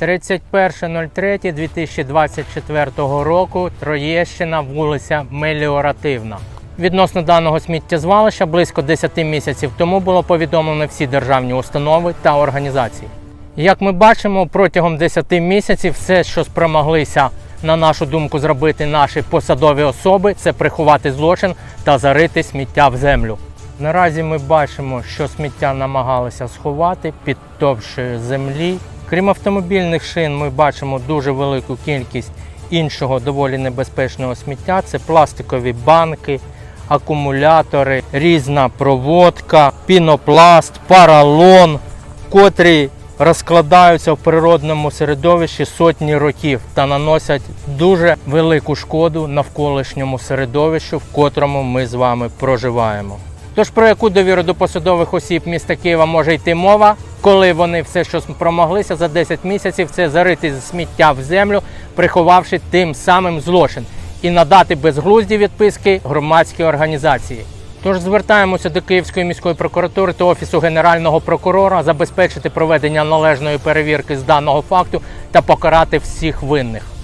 31.03.2024 року Троєщина, вулиця Меліоративна. Відносно даного сміттєзвалища близько 10 місяців тому було повідомлено всі державні установи та організації. Як ми бачимо, протягом 10 місяців все, що спромоглися, на нашу думку, зробити наші посадові особи, це приховати злочин та зарити сміття в землю. Наразі ми бачимо, що сміття намагалися сховати під товщою землі. Крім автомобільних шин, ми бачимо дуже велику кількість іншого доволі небезпечного сміття. Це пластикові банки, акумулятори, різна проводка, пінопласт, паралон, котрі розкладаються в природному середовищі сотні років та наносять дуже велику шкоду навколишньому середовищу, в котрому ми з вами проживаємо. Тож про яку довіру до посадових осіб міста Києва може йти мова, коли вони все, що спромоглися за 10 місяців, це зарити сміття в землю, приховавши тим самим злочин, і надати безглузді відписки громадській організації. Тож звертаємося до Київської міської прокуратури та офісу генерального прокурора забезпечити проведення належної перевірки з даного факту та покарати всіх винних.